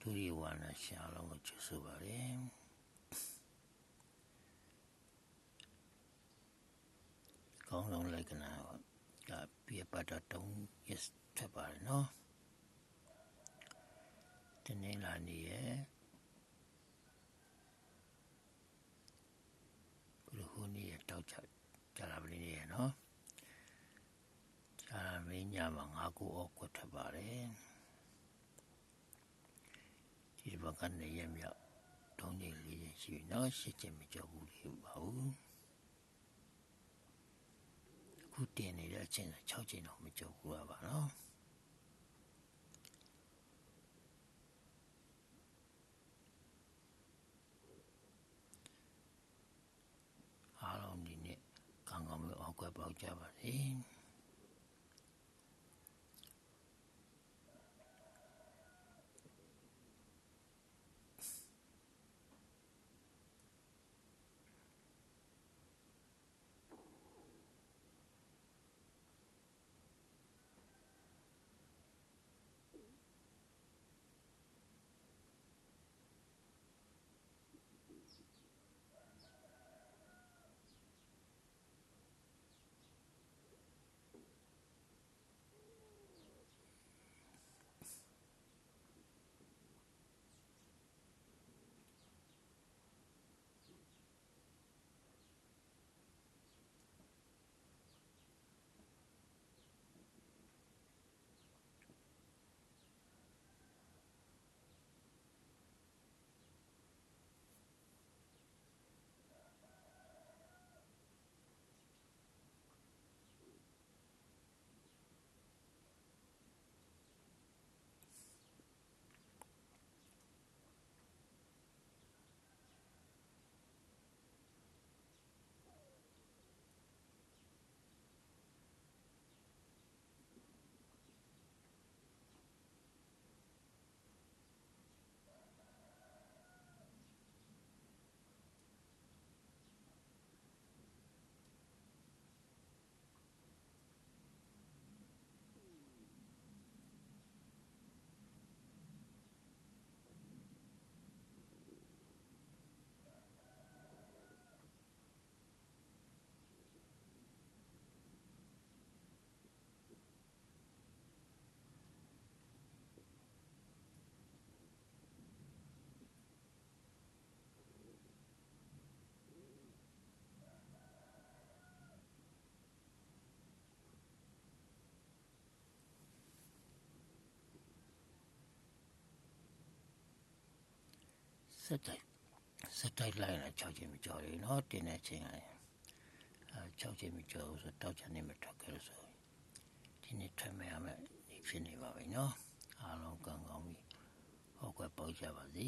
ဒုရိဝါနာရှာလုံးကိုချဆိုပါတယ်ကောင်းလုံးလက္ခဏာကပြပတ်တော့တုံး yes ထွက်ပါတယ်နော်တနေ့လာနေရဲ့ဘုရဟူနေရဲ့တောက်ချကြလာပလင်းနေရဲ့နော်ဂျာမင်းညမှာငါးခုအောက်ကွက်ထွက်ပါတယ်ဒီ ဘက်ကနေရမြောက်တုံးကြီးလေးရင်ရှိပြီနော်ရှစ်ချက်မကြောက်ဘူးလေပါဘူးအခုတင်နေတဲ့အချိန်6ချိန်တော့မကြောက်ဘူးပါနော်အားလုံးဒီနေ့ကောင်းကောင်းမျိုးအောက်ကွက်ပေါက်ကြပါစေ စက်တိုက်စက်တိုက်လိုက်လာ6ချိန်မကြော်ရနော်တင်းတဲ့ချိန်ကလည်းအဲ6ချိန်မကြော်ဘူးဆိုတောက်ချနေမထွက်ခဲ့လို့ဆိုဒီနေ့ထွက်မရမယ်ဒီဖြစ်နေပါပြီနော်အားလုံးကောင်းကောင်းပြီဟောက်ကွယ်ပေါက်ကြပါစေ